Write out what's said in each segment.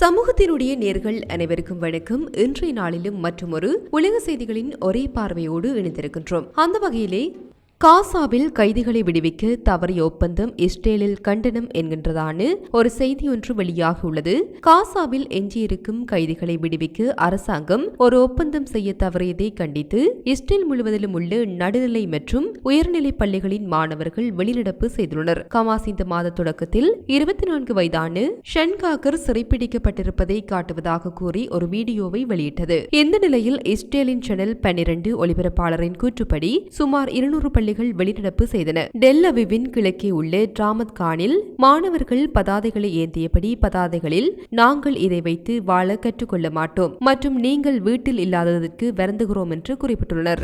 சமூகத்தினுடைய நேர்கள் அனைவருக்கும் வணக்கம். இன்றைய நாளிலும் மற்றொரு உலக செய்திகளின் ஒரே பார்வையோடு இணைந்திருக்கின்றோம். அந்த வகையிலே காசாவில் கைதிகளை விடுவிக்க தவறிய ஒப்பந்தம் இஸ்ரேலில் கண்டனம் என்கின்றதான ஒரு செய்தி ஒன்று வெளியாகியுள்ளது காசாவில் எஞ்சியிருக்கும் கைதிகளை விடுவிக்க அரசாங்கம் ஒரு ஒப்பந்தம் செய்ய தவறியதை கண்டித்து இஸ்ரேல் முழுவதிலும் உள்ள நடுநிலை மற்றும் உயர்நிலை பள்ளிகளின் மாணவர்கள் வெளிநடப்பு செய்துள்ளனர். கமாஸ் இந்த மாத தொடக்கத்தில் இருபத்தி நான்கு வயதான ஷன்காகர் சிறைப்பிடிக்கப்பட்டிருப்பதை காட்டுவதாக கூறி ஒரு வீடியோவை வெளியிட்டது. இந்த நிலையில் இஸ்ரேலின் சேனல் பன்னிரண்டு ஒளிபரப்பாளரின் கூற்றுப்படி சுமார் இருநூறு பள்ளி பள்ளிகள் வெளிநடப்பு செய்தன. டெல் அவிவின் கிழக்கே உள்ள டிராமத் கானில் மாணவர்கள் பதாதைகளை ஏந்தியபடி பதாதைகளில் நாங்கள் இதை வைத்து வாழ கற்றுக்கொள்ள மாட்டோம். மற்றும் நீங்கள் வீட்டில் இல்லாததற்கு வருந்துகிறோம் என்று குறிப்பிட்டுள்ளனர்.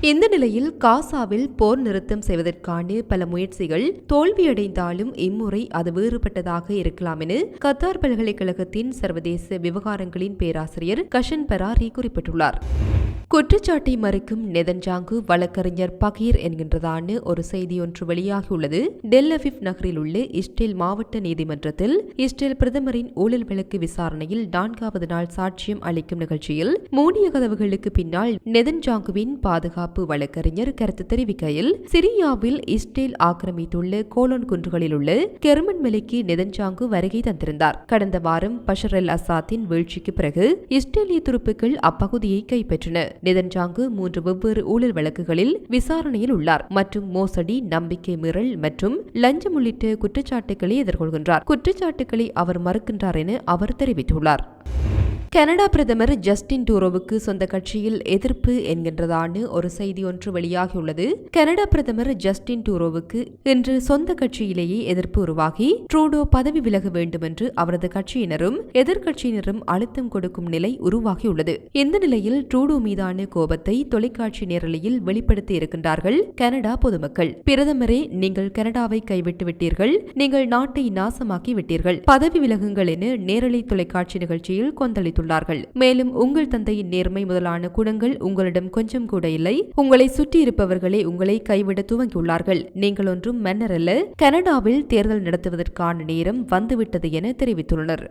இந்த நிலையில் காசாவில் போர் நிறுத்தம் செய்வதற்கான பல முயற்சிகள் தோல்வியடைந்தாலும் இம்முறை அது வேறுபட்டதாக இருக்கலாம் என கத்தார் பல்கலைக்கழகத்தின் சர்வதேச விவகாரங்களின் பேராசிரியர் கஷன் பராரி குறிப்பிட்டுள்ளார். குற்றச்சாட்டை மறுக்கும் நெதன்ஜாங்கு வழக்கறிஞர் பகீர் என்கின்றதான ஒரு செய்தி ஒன்று வெளியாகியுள்ளது. டெல் நகரில் உள்ள இஸ்ரேல் மாவட்ட நீதிமன்றத்தில் இஸ்ரேல் பிரதமரின் ஊழல் வழக்கு விசாரணையில் நான்காவது நாள் சாட்சியம் அளிக்கும் நிகழ்ச்சியில் மூடிய கதவுகளுக்கு பின்னால் நெதன்ஜாங்குவின் பாதுகாப்பு வழக்கறிஞர் கருத்து தெரிவிக்கையில் சிரியாவில் இஸ்ரேல் ஆக்கிரமித்துள்ள கோலோன் குன்றுகளில் உள்ள கெர்மன் மலைக்கு நெதன்ஜாங்கு வருகை தந்திருந்தார். கடந்த வாரம் பஷர் அல் அசாத்தின் வீழ்ச்சிக்கு பிறகு இஸ்ரேலிய துருப்புக்கள் அப்பகுதியை கைப்பற்றின. நெதன்ஜாங்கு மூன்று வெவ்வேறு ஊழல் வழக்குகளில் விசாரணையில் உள்ளார் மற்றும் மோசடி நம்பிக்கை மீறல் மற்றும் லஞ்சம் உள்ளிட்ட குற்றச்சாட்டுகளை எதிர்கொள்கின்றார். குற்றச்சாட்டுகளை அவர் மறுக்கின்றார் என அவர் தெரிவித்துள்ளார். கனடா பிரதமர் ஜஸ்டின் டூரோவுக்கு சொந்த கட்சியில் எதிர்ப்பு என்கின்றதான ஒரு செய்தி ஒன்று வெளியாகியுள்ளது. கனடா பிரதமர் ஜஸ்டின் டூரோவுக்கு இன்று சொந்த கட்சியிலேயே எதிர்ப்பு உருவாகி ட்ரூடோ பதவி விலக வேண்டும் என்று அவரது கட்சியினரும் எதிர்க்கட்சியினரும் அழுத்தம் கொடுக்கும் நிலை உருவாகியுள்ளது. இந்த நிலையில் ட்ரூடோ மீதான கோபத்தை தொலைக்காட்சி நேரலையில் வெளிப்படுத்தி இருக்கின்றார்கள் கனடா பொதுமக்கள். பிரதமரே நீங்கள் கனடாவை கைவிட்டு விட்டீர்கள் நீங்கள் நாட்டை நாசமாக்கி விட்டீர்கள். பதவி விலகுங்கள் என நேரலை தொலைக்காட்சி நிகழ்ச்சியில் கொந்தளித்துள்ளார் தெரிவித்துள்ளார்கள் மேலும் உங்கள் தந்தையின் நேர்மை முதலான குணங்கள் உங்களிடம் கொஞ்சம் கூட இல்லை. உங்களை சுற்றி இருப்பவர்களே உங்களை கைவிட துவங்கியுள்ளார்கள். நீங்கள் ஒன்றும் மன்னர் அல்ல. கனடாவில் தேர்தல் நடத்துவதற்கான நேரம் வந்துவிட்டது என தெரிவித்துள்ளனர்.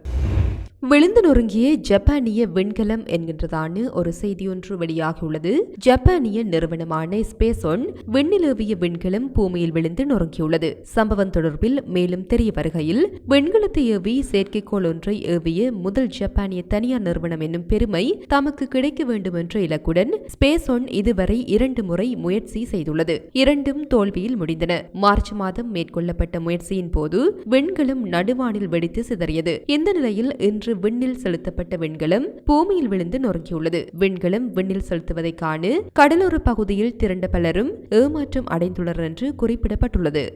விழுந்து நொறுங்கிய ஜப்பானிய விண்கலம் என்கின்றதான ஒரு செய்தியொன்று வெளியாகியுள்ளது. ஜப்பானிய நிறுவனமான ஸ்பேசொன் ஒன் விண்ணிலேவிய விண்கலம் பூமியில் விழுந்து நொறுங்கியுள்ளது. சம்பவம் தொடர்பில் மேலும் தெரிய வருகையில் விண்கலத்தை ஏவி செயற்கைக்கோள் ஒன்றை ஏவிய முதல் ஜப்பானிய தனியார் நிறுவனம் என்னும் பெருமை தமக்கு கிடைக்க வேண்டும் என்ற இலக்குடன் ஸ்பேசொன் இதுவரை இரண்டு முறை முயற்சி செய்துள்ளது. இரண்டும் தோல்வியில் முடிந்தன. மார்ச் மாதம் மேற்கொள்ளப்பட்ட முயற்சியின் போது விண்கலம் நடுவானில் வெடித்து சிதறியது. இந்த நிலையில் இன்று விண்ணில் செலுத்தப்பட்ட விண்கலம் பூமியில் விழுந்து நொறுங்கியுள்ளது. விண்கலம் விண்ணில் செலுத்துவதை காண. கடலோர பகுதியில் திரண்ட பலரும் ஏமாற்றம் அடைந்துள்ளனர் என்று குறிப்பிடப்பட்டுள்ளது.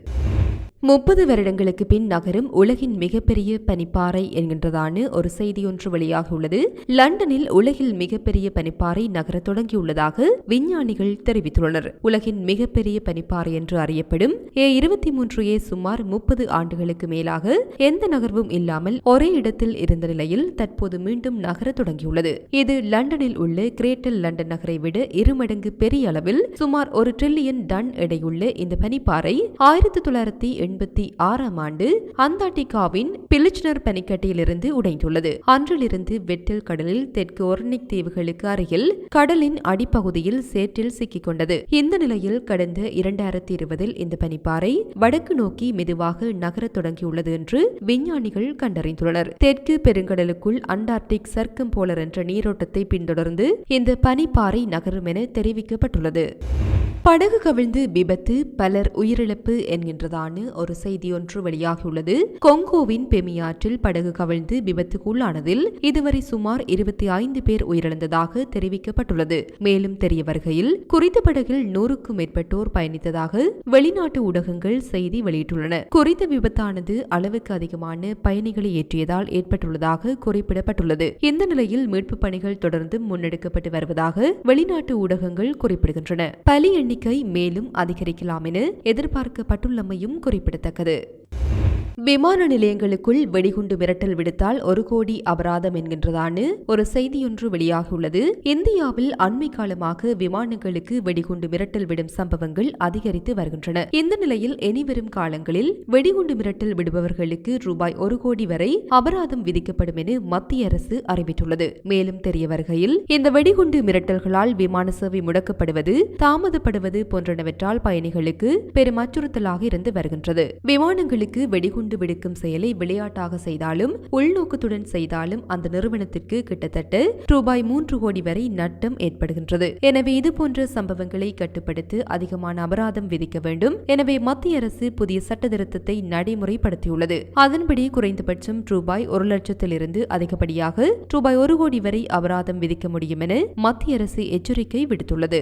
முப்பது வருடங்களுக்கு பின் நகரும் உலகின் மிகப்பெரிய பனிப்பாறை என்கின்றதான ஒரு செய்தி ஒன்று வெளியாகியுள்ளது லண்டனில் உலகில் மிகப்பெரிய பனிப்பாறை நகர தொடங்கியுள்ளதாக விஞ்ஞானிகள் தெரிவித்துள்ளனர். உலகின் மிகப்பெரிய பனிப்பாறை என்று அறியப்படும் ஏ இருபத்தி மூன்றுயே சுமார் முப்பது ஆண்டுகளுக்கு மேலாக எந்த நகர்வும் இல்லாமல் ஒரே இடத்தில் இருந்த நிலையில் தற்போது மீண்டும் நகர தொடங்கியுள்ளது. இது லண்டனில் உள்ள கிரேட்டல் லண்டன் நகரை விட இருமடங்கு பெரிய அளவில் சுமார் ஒரு டிரில்லியன் டன் எடையுள்ள இந்த பனிப்பாறை ஆயிரத்தி தொள்ளாயிரத்தி எண்பத்தி ஆறாம் ஆண்டு அந்தார்டிகாவின் பிலிச்னர் பனிக்கட்டியிலிருந்து உடைந்துள்ளது. அன்றிலிருந்து வெட்டில் கடலில் தெற்கு ஒர்னிக் தீவுகளுக்கு அருகில் கடலின் அடிப்பகுதியில் சேற்றில் சிக்கிக் கொண்டது இந்த நிலையில் கடந்த இரண்டாயிரத்தி இருபதில் இந்த பனிப்பாறை வடக்கு நோக்கி மெதுவாக நகரத் தொடங்கியுள்ளது என்று விஞ்ஞானிகள் கண்டறிந்துள்ளனர். தெற்கு பெருங்கடலுக்குள் அண்டார்டிக் சர்க்கம் போலர் என்ற நீரோட்டத்தை பின்தொடர்ந்து இந்த பனிப்பாறை நகரும் என தெரிவிக்கப்பட்டுள்ளது. படகு கவிழ்ந்து விபத்து பலர் உயிரிழப்பு என்கின்றதான ஒரு செய்தி ஒன்று வெளியாகியுள்ளது. கொங்கோவின் பெமியாற்றில் படகு கவிழ்ந்து விபத்துக்குள்ளானதில் இதுவரை சுமார் இருபத்தி ஐந்து பேர் உயிரிழந்ததாக தெரிவிக்கப்பட்டுள்ளது. மேலும் தெரிய வருகையில் குறித்த படகில் நூறுக்கும் மேற்பட்டோர் பயணித்ததாக வெளிநாட்டு ஊடகங்கள் செய்தி வெளியிட்டுள்ளன. குறித்த விபத்தானது அளவுக்கு அதிகமான பயணிகளை ஏற்றியதால் ஏற்பட்டுள்ளதாக குறிப்பிடப்பட்டுள்ளது. இந்த நிலையில் மீட்பு பணிகள் தொடர்ந்து முன்னெடுக்கப்பட்டு வருவதாக வெளிநாட்டு ஊடகங்கள் குறிப்பிடுகின்றன. பலி எண்ணிக்கை மேலும் அதிகரிக்கலாம் என எதிர்பார்க்கப்பட்டுள்ளமையும் குறிப்பிடத்தக்கது. விமான நிலையங்களுக்குள் வெடிகுண்டு மிரட்டல் விடுத்தால் ஒரு கோடி அபராதம் என்கின்றதான ஒரு செய்தியொன்று வெளியாகியுள்ளது. இந்தியாவில் அண்மை காலமாக விமானங்களுக்கு வெடிகுண்டு மிரட்டல் விடும் சம்பவங்கள் அதிகரித்து வருகின்றன. இந்த நிலையில் இனிவரும் காலங்களில் வெடிகுண்டு மிரட்டல் விடுபவர்களுக்கு ரூபாய் ஒரு கோடி வரை அபராதம் விதிக்கப்படும் என மத்திய அரசு அறிவித்துள்ளது. மேலும் தெரிய வருகையில் இந்த வெடிகுண்டு மிரட்டல்களால் விமான சேவை முடக்கப்படுவது தாமதப்படுவது போன்றனவற்றால் பயணிகளுக்கு பெரும் அச்சுறுத்தலாக இருந்து வருகின்றது. விமானங்களுக்கு வெடிகுண்டு வெடிக்கும் செயலை விளையாட்டாக செய்தாலும் உள்நோக்கத்துடன் செய்தாலும் அந்த நிறுவனத்திற்கு கிட்டத்தட்ட ரூபாய் மூன்று கோடி வரை நட்டம் ஏற்படுகின்றது. எனவே இதுபோன்ற சம்பவங்களை கட்டுப்படுத்த அதிகமான அபராதம் விதிக்க வேண்டும். எனவே மத்திய அரசு புதிய சட்ட திருத்தத்தை நடைமுறைப்படுத்தியுள்ளது. அதன்படி குறைந்தபட்சம் ரூபாய் ஒரு லட்சத்திலிருந்து அதிகப்படியாக ரூபாய் ஒரு கோடி வரை அபராதம் விதிக்க முடியும் என மத்திய அரசு எச்சரிக்கை விடுத்துள்ளது.